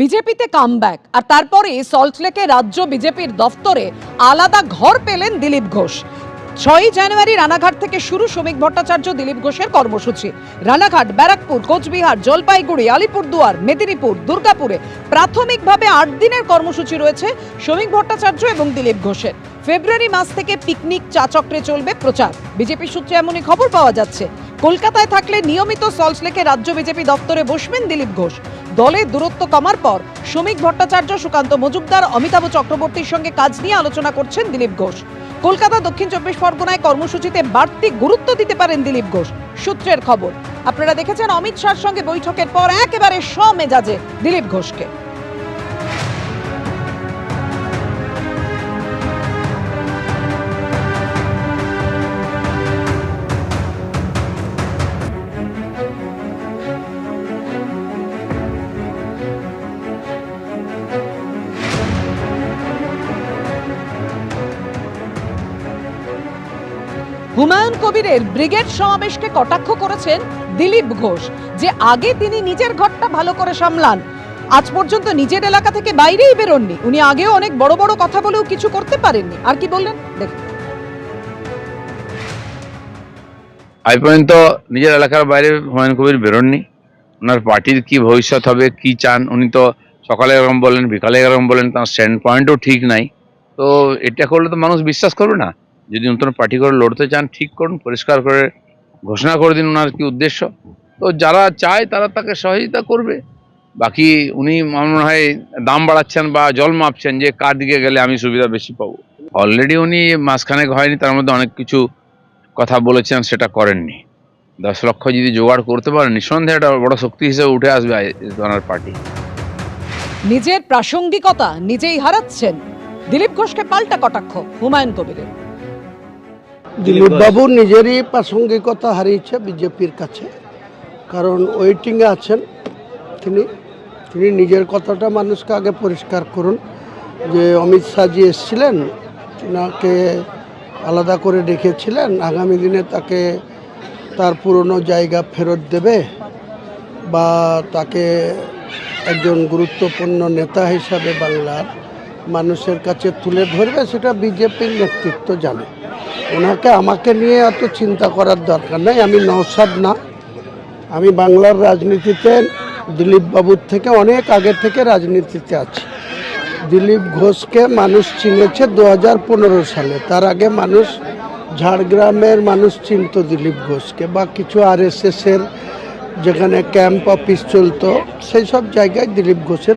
বিজেপিতে কামব্যাক আর তারপরে সল্টলেকে রাজ্য বিজেপির দফতরে আলাদা ঘর পেলেন দিলীপ ঘোষ। ছয়ই জানুয়ারি রানাঘাট থেকে শুরু শ্রমিক ভট্টাচার্য দিলীপ ঘোষের কর্মসূচি। রানাঘাট, ব্যারাকপুর, কোচবিহার, জলপাইগুড়ি, আলিপুরদুয়ার, মেদিনীপুর, দুর্গাপুরে প্রাথমিকভাবে আট দিনের কর্মসূচি রয়েছে শ্রমিক ভট্টাচার্য এবং দিলীপ ঘোষের। ফেব্রুয়ারি মাস থেকে পিকনিক চা চক্রে চলবে প্রচার। বিজেপি সূত্রে এমনই খবর পাওয়া যাচ্ছে। কলকাতায় থাকলে নিয়মিত সল্টলেকে রাজ্য বিজেপি দপ্তরে বসবেন দিলীপ ঘোষ। দলের দূরত্ব কমার পর শ্রমিক ভট্টাচার্য, সুকান্ত মজুমদার, অমিতাভ চক্রবর্তীর সঙ্গে কাজ নিয়ে আলোচনা করছেন দিলীপ ঘোষ। কলকাতা দক্ষিণ চব্বিশ পরগনায় কর্মসূচিতে বাড়তি গুরুত্ব দিতে পারেন দিলীপ ঘোষ। সূত্রের খবর, আপনারা দেখেছেন অমিত শাহর সঙ্গে বৈঠকের পর একেবারে স্বমেজাজে দিলীপ ঘোষকে। হুমায়ুন কবিরের ব্রিগেড সমাবেশকে কটাক্ষ করেছেন দিলীপ ঘোষ, যে আগে তিনি নিজের ঘরটা ভালো করে সামলান। আজ পর্যন্ত নিজের এলাকা থেকে বাইরেই বেরোননি। উনি আগেও অনেক বড় বড় কথা বলেও কিছু করতে পারেননি। আর কি বললেন? দেখুন। আজ পর্যন্ত নিজের এলাকার বাইরে হুমায়ুন কবির বেরোননি। ওনার পার্টির কি ভবিষ্যৎ হবে, কি চান, উনি তো সকালে এরকম বলেন, বিকালে এরকম বলেন, তার স্ট্যান্ড পয়েন্টও ঠিক নাই। তো এটা করলে তো মানুষ বিশ্বাস করবে না। যদি নতুন পার্টি করে লড়তে চান, ঠিক করুন, পরিষ্কার করে ঘোষণা করে দিন ওনার কি উদ্দেশ্য। তো যারা চায় তারা তাকে সহযোগিতা করবে। বাকি উনি মনে হয় দাম বাড়াচ্ছেন বা জল মাপছেন যে কার দিকে গেলে আমি সুবিধা বেশি পাবো। অলরেডি উনি মাসখানেক হয়নি, তার মধ্যে অনেক কিছু কথা বলেছেন, সেটা করেননি। দশ লক্ষ যদি জোগাড় করতে পারেন, নিঃসন্দেহে একটা বড় শক্তি হিসেবে উঠে আসবে ওনার পার্টি। নিজের প্রাসঙ্গিকতা নিজেই হারাচ্ছেন দিলীপ ঘোষকে পাল্টা কটাক্ষ হুমায়ুন কবিরের। দিলীপ বাবু নিজেরই প্রাসঙ্গিকতা হারিয়েছে বিজেপির কাছে। কারণ ওয়েটিংয়ে আছেন তিনি। তিনি নিজের কথাটা মানুষকে আগে পরিষ্কার করুন যে অমিত শাহজি এসেছিলেন তিনাকে আলাদা করে রেখেছিলেন আগামী দিনে তাকে তার পুরনো জায়গা ফেরত দেবে বা তাকে একজন গুরুত্বপূর্ণ নেতা হিসাবে বাংলার মানুষের কাছে তুলে ধরবে সেটা বিজেপির নেতৃত্ব জানে। ওনাকে আমাকে নিয়ে এত চিন্তা করার দরকার নাই। আমি নওসাদ না। আমি বাংলার রাজনীতিতে দিলীপ বাবুর থেকে অনেক আগে থেকে রাজনীতিতে আছি। দিলীপ ঘোষকে মানুষ চিনেছে দু হাজার পনেরো সালে। তার আগে মানুষ ঝাড়গ্রামের মানুষ চিনত দিলীপ ঘোষকে বা কিছু আর এর যেখানে ক্যাম্প অফিস চলতো, সেই সব জায়গায় দিলীপ ঘোষের